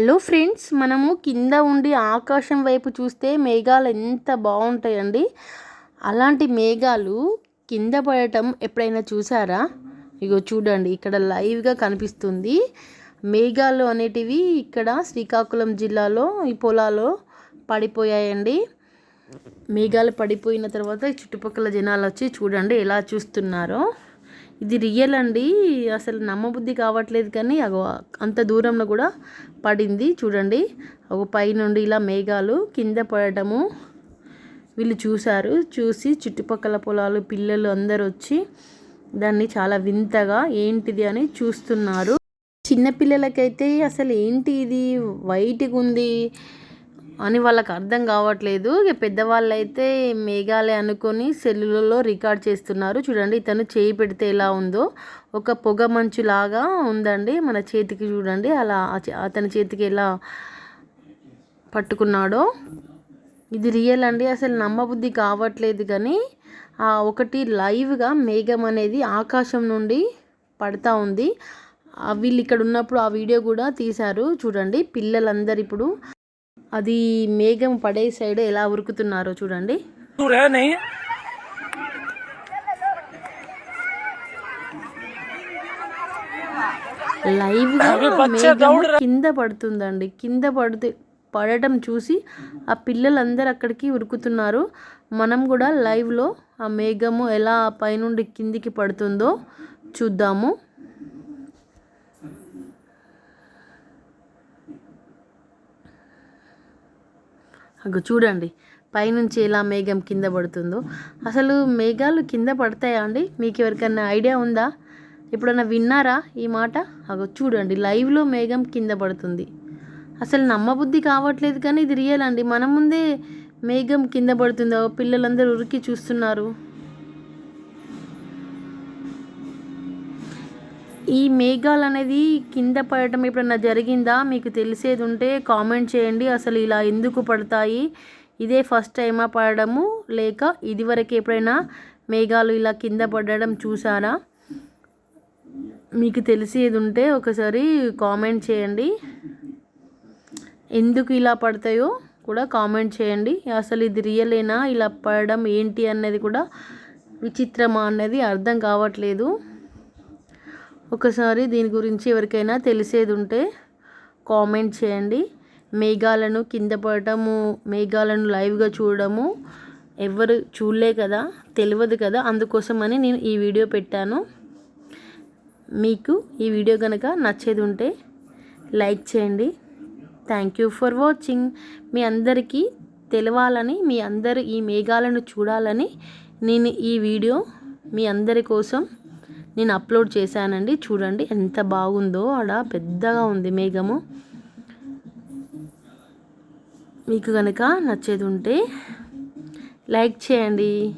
Hello friends మనము కింద ఉండి ఆకాశం వైపు చూస్తే మేఘాలు ఎంత బాగుంటాయండి. అలాంటి మేఘాలు కింద పడటం ఎప్పుడైనా చూసారా? ఇగో చూడండి ఇక్కడ లైవ్గా కనిపిస్తుంది. మేఘాలు అనేటివి ఇక్కడ శ్రీకాకుళం జిల్లాలో ఈ పొలాలో పడిపోయాయండి. మేఘాలు పడిపోయిన తర్వాత చుట్టుపక్కల జనాలు వచ్చి చూడండి ఎలా చూస్తున్నారో. ఇది రియల్ అండి. అసలు నమ్మబుద్ధి కావట్లేదు కానీ అగో అంత దూరంలో కూడా పడింది చూడండి. ఒక పైనుండి ఇలా మేఘాలు కింద పడటము వీళ్ళు చూశారు. చూసి చుట్టుపక్కల పొలాలు పిల్లలు అందరు వచ్చి దాన్ని చాలా వింతగా ఏంటిది అని చూస్తున్నారు. చిన్నపిల్లలకైతే అసలు ఏంటి ఇది? వైట్గా ఉంది. అని వాళ్ళకి అర్థం కావట్లేదు. ఇక పెద్దవాళ్ళు అయితే మేఘాలే అనుకొని సెల్లులలో రికార్డ్ చేస్తున్నారు. చూడండి ఇతను చేయి పెడితే ఎలా ఉందో. ఒక పొగ మంచు లాగా ఉందండి మన చేతికి చూడండి. అలా అతని చేతికి ఎలా పట్టుకున్నాడో. ఇది రియల్ అండి. అసలు నమ్మబుద్ధి కావట్లేదు కానీ ఒకటి లైవ్గా మేఘం అనేది ఆకాశం నుండి పడతా ఉంది. వీళ్ళు ఇక్కడ ఉన్నప్పుడు ఆ వీడియో కూడా తీశారు. చూడండి పిల్లలందరూ ఇప్పుడు అది మేఘం పడే సైడ్ ఎలా ఉరుకుతున్నారో చూడండి. లైవ్ కింద పడుతుందండి. కింద పడితే పడటం చూసి ఆ పిల్లలందరూ అక్కడికి ఉరుకుతున్నారు. మనం కూడా లైవ్లో ఆ మేఘము ఎలా పైనుండి కిందికి పడుతుందో చూద్దాము. అగో చూడండి పైనుంచి ఎలా మేఘం కింద పడుతుందో. అసలు మేఘాలు కింద పడతాయా అండి? మీకు ఎవరికైనా ఐడియా ఉందా? ఎప్పుడన్నా విన్నారా ఈ మాట? అగో చూడండి లైవ్లో మేఘం కింద పడుతుంది. అసలు నమ్మబుద్ధి కావట్లేదు కానీ ఇది రియల్ అండి. మన ముందే మేఘం కింద పడుతుందో పిల్లలందరూ ఉరికి చూస్తున్నారు. ఈ మేఘాలు అనేది కింద పడటం ఎప్పుడన్నా జరిగిందా? మీకు తెలిసేది ఉంటే కామెంట్ చేయండి. అసలు ఇలా ఎందుకు పడతాయి? ఇదే ఫస్ట్ టైమా పడడము? లేక ఇదివరకు ఎప్పుడైనా మేఘాలు ఇలా కింద పడడం చూసారా? మీకు తెలిసేది ఉంటే ఒకసారి కామెంట్ చేయండి. ఎందుకు ఇలా పడతాయో కూడా కామెంట్ చేయండి. అసలు ఇది రియలేనా? ఇలా పడడం ఏంటి అన్నది కూడా విచిత్రమా అన్నది అర్థం కావట్లేదు. ఒకసారి దీని గురించి ఎవరికైనా తెలిసేది ఉంటే కామెంట్ చేయండి. మేఘాలను కింద పడటము మేఘాలను లైవ్గా చూడడము ఎవరు చూడలే కదా తెలియదు కదా అందుకోసమని నేను ఈ వీడియో పెట్టాను. మీకు ఈ వీడియో కనుక నచ్చేది ఉంటే లైక్ చేయండి. Thank you for watching. మీ అందరికీ తెలవాలని మీ అందరు ఈ మేఘాలను చూడాలని నేను ఈ వీడియో మీ అందరి కోసం నేను అప్లోడ్ చేశానండి. చూడండి ఎంత బాగుందో. ఆడ పెద్దగా ఉంది మేఘము. మీకు కనుక నచ్చేది ఉంటే లైక్ చేయండి.